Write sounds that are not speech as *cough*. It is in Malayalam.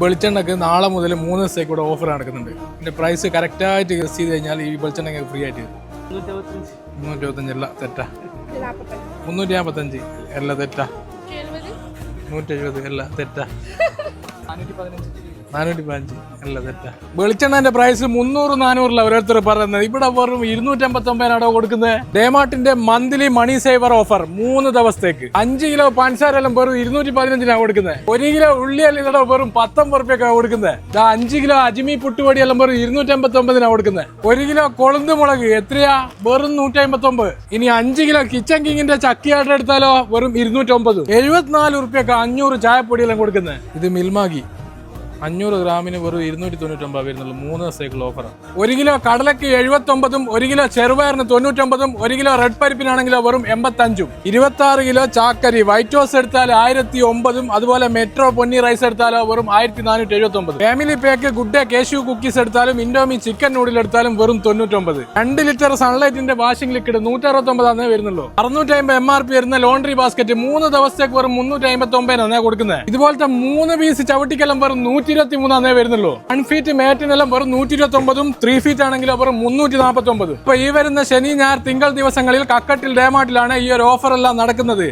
വെളിച്ചെണ്ണക്ക് നാളെ മുതൽ മൂന്ന് ദിവസത്തേക്ക് കൂടെ ഓഫർ നടക്കുന്നുണ്ട്. ഇതിന്റെ പ്രൈസ് കറക്റ്റായിട്ട് ഗസ് ചെയ്ത് കഴിഞ്ഞാൽ ഈ വെളിച്ചെണ്ണ ഫ്രീ ആയിട്ട് തരും. മുന്നൂറ്റി ഇരുപത്തഞ്ച് അല്ല തെറ്റാ. മുന്നൂറ്റി നാൽപ്പത്തഞ്ച് അല്ല തെറ്റാ. നൂറ്റി എഴുപത് അല്ല തെറ്റാ. നാനൂറ്റി *laughs* പതിനഞ്ച് അല്ല തെറ്റാ. വെളിച്ചെണ്ണന്റെ പ്രൈസ് മുന്നൂറ് നാനൂറിൽ ഓരോരുത്തർ പറയുന്നത്. ഇവിടെ വെറും ഇരുന്നൂറ്റമ്പത്തി ഒമ്പതിനാണോ കൊടുക്കുന്നത്? ഡേമാർട്ടിന്റെ മന്ത്ലി മണി സേവർ ഓഫർ മൂന്ന് ദിവസത്തേക്ക്. അഞ്ച് കിലോ പഞ്ചസാരെല്ലാം വെറും ഇരുന്നൂറ്റി പതിനഞ്ചിനാണ് കൊടുക്കുന്നത്. ഒരു കിലോ ഉള്ളി അല്ലെങ്കിൽ വെറും പത്തൊമ്പത് റുപ്യൊക്കെ കൊടുക്കുന്നത്. അഞ്ച് കിലോ അജിമി പുട്ടുപൊടി എല്ലാം വെറും ഇരുന്നൂറ്റമ്പത്തി ഒമ്പതിനാണ് കൊടുക്കുന്നത്. ഒരു കിലോ കൊളുന്ത് മുളക് എത്രയാ? വെറും നൂറ്റി അമ്പത്തി ഒമ്പത് ഇനി അഞ്ച് കിലോ കിച്ചൻ കിങ്ങിന്റെ ചക്കിയായിട്ട് എടുത്താലോ? വെറും ഇരുന്നൂറ്റൊമ്പത്. എഴുപത്തിനാല് റുപ്യൊക്കെ അഞ്ഞൂറ് ചായപ്പൊടിയെല്ലാം കൊടുക്കുന്നത്. ഇത് മിൽമാഗി. അഞ്ഞൂറ് ഗ്രാമിന് വെറും ഇരുന്നൂറ്റി തൊണ്ണൂറ്റൊമ്പത് വരുന്നുള്ളൂ. മൂന്ന് ദിവസത്തേക്കുള്ള ഓഫറാണ് ഒരു കിലോ കടലക്ക് എഴുപത്തൊമ്പതും ഒരു കിലോ ചെറുപയറിന് തൊണ്ണൂറ്റൊമ്പതും ഒരു കിലോ റെഡ് പരിപ്പിനാണെങ്കിലോ വെറും എൺപത്തഞ്ചും. ഇരുപത്തി ആറ് കിലോ ചാക്കരി വൈറ്റ് ഹോസ് എടുത്താൽ ആയിരത്തി ഒമ്പതും അതുപോലെ മെട്രോ പൊന്നി റൈസ് എടുത്താലോ വെറും ആയിരത്തി നാനൂറ്റി എഴുപത്തി ഒമ്പത് family pack good day cashew cookies എടുത്താലും ഇൻഡോമി ചിക്കൻ നൂഡിൽ എടുത്താലും വെറും തൊണ്ണൂറ്റൊമ്പത്. രണ്ട് ലിറ്റർ സൺലൈറ്റിന്റെ വാഷിംഗ് ലിക്വിഡ് നൂറ്റി അറുപത്തി ഒമ്പതാന്നേ വരുന്നുള്ളൂ. അറുന്നൂറ്റി അമ്പത് എം ആർ പി വരുന്ന ലോണ്ടറി ബാസ്ക്കറ്റ് മൂന്ന് ദിവസത്തേക്ക് വെറും മുന്നൂറ്റി അമ്പത്തി ഒമ്പതിനാണ് കൊടുക്കുന്നത് ഇതുപോലത്തെ മൂന്ന് പീസ് ചവിട്ടിക്കലം വെറും ഇരുപത്തി മൂന്നാന്നേ വരുന്നുള്ളൂ. വൺ ഫീറ്റ് മാറ്റിനെല്ലാം വെറും നൂറ്റി ഇരുപത്തി ഒമ്പതും ത്രീ ഫീറ്റ് ആണെങ്കിൽ വെറും മുന്നൂറ്റി നാൽപ്പത്തി ഒമ്പത് ഇപ്പൊ ഈ വരുന്ന ശനി ഞായർ തിങ്കൾ ദിവസങ്ങളിൽ കക്കട്ടിൽ ഡേമാട്ടിലാണ് ഈ ഒരു ഓഫർ എല്ലാം നടക്കുന്നത്.